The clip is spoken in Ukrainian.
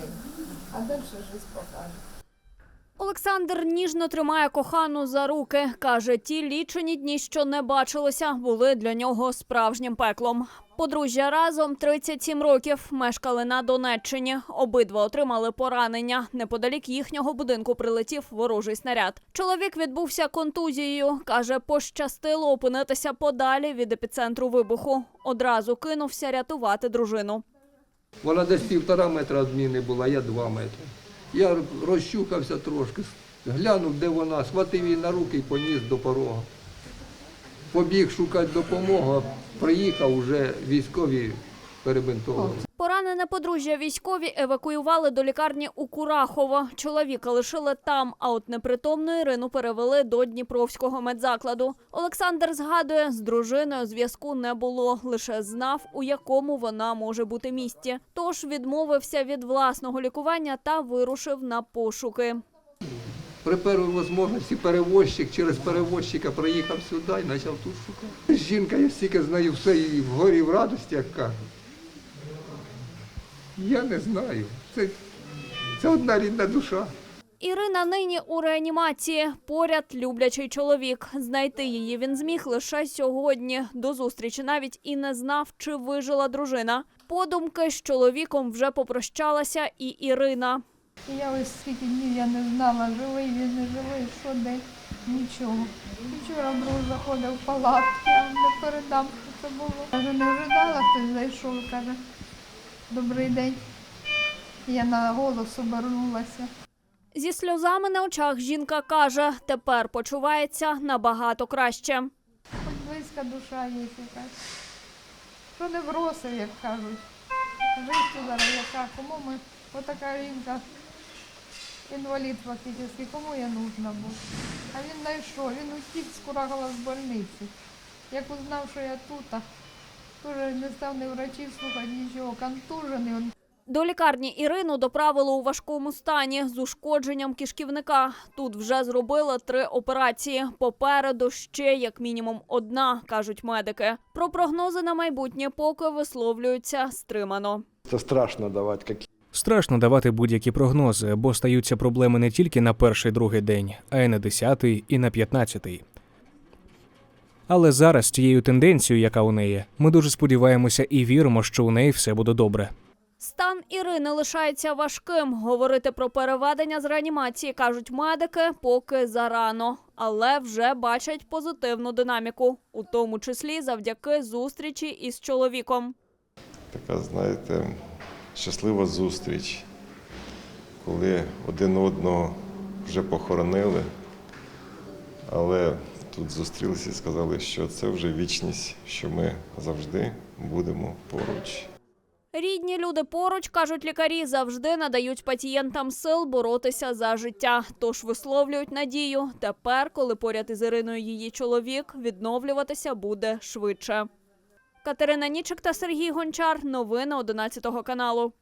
день. А далі життя покаже. Олександр ніжно тримає кохану за руки. Каже, ті лічені дні, що не бачилися, були для нього справжнім пеклом. Подружжя разом 37 років мешкали на Донеччині. Обидва отримали поранення. Неподалік їхнього будинку прилетів ворожий снаряд. Чоловік відбувся контузією. каже, пощастило опинитися подалі від епіцентру вибуху. Одразу кинувся рятувати дружину. Вона десь півтора метра від була, я два метри. Я розчухався трошки, глянув, де вона, схватив її на руки і поніс до порога. Побіг шукати допомогу, а приїхав уже військові перебинтовували. Поранене подружжя військові евакуювали до лікарні у Курахово. Чоловіка лишили там, а от непритомну Ірину перевели до Дніпровського медзакладу. Олександр згадує, з дружиною зв'язку не було, лише знав, у якому вона може бути місті. Тож відмовився від власного лікування та вирушив на пошуки. При першій можливості перевозчик через перевозчика приїхав сюди і почав тут шукати. Жінка, я стільки знаю, все і в горі в радості, як кажуть. Я не знаю. Це, це одна рідна душа. Ірина нині у реанімації. Поряд люблячий чоловік. Знайти її він зміг лише сьогодні. До зустрічі навіть і не знав, чи вижила дружина. Подумки з чоловіком вже попрощалася і Ірина. Я ось скільки днів я не знала, живий він, не живий, що де, нічого. Вчора друг заходив в палатку, я не передам, що це було. Каже, не ожидала, хтось зайшов, каже, добрий день. Я на голос обернулася. Зі сльозами на очах жінка каже, тепер почувається набагато краще. Близька душа є якась. Що не бросив, як кажуть. Життя зараз яка, кому ми, отака жінка, інвалід фактично, кому я нужна буду. А він знайшов, він утік з Курагова з больниці. Як узнав, що я тут, а не став ні врачів слухати нічого, контужений. Он. До лікарні Ірину доправили у важкому стані з ушкодженням кишківника. Тут вже зробили три операції. Попереду ще як мінімум одна, кажуть медики. Про прогнози на майбутнє поки висловлюються стримано. Это страшно давать какие Страшно давати будь-які прогнози, бо стаються проблеми не тільки на перший другий день, а й на десятий і на п'ятнадцятий. Але зараз з цією тенденцією, яка у неї, ми дуже сподіваємося і віримо, що у неї все буде добре. Стан Ірини лишається важким. Говорити про переведення з реанімації кажуть медики, поки зарано, але вже бачать позитивну динаміку, у тому числі завдяки зустрічі із чоловіком. така, знаєте, щаслива зустріч, коли один одного вже похоронили, але тут зустрілися і сказали, що це вже вічність, що ми завжди будемо поруч. Рідні люди поруч кажуть лікарі, завжди надають пацієнтам сил боротися за життя. Тож висловлюють надію. Тепер, коли поряд із Іриною її чоловік, відновлюватися буде швидше. Катерина Нічик та Сергій Гончар. Новини 11 каналу.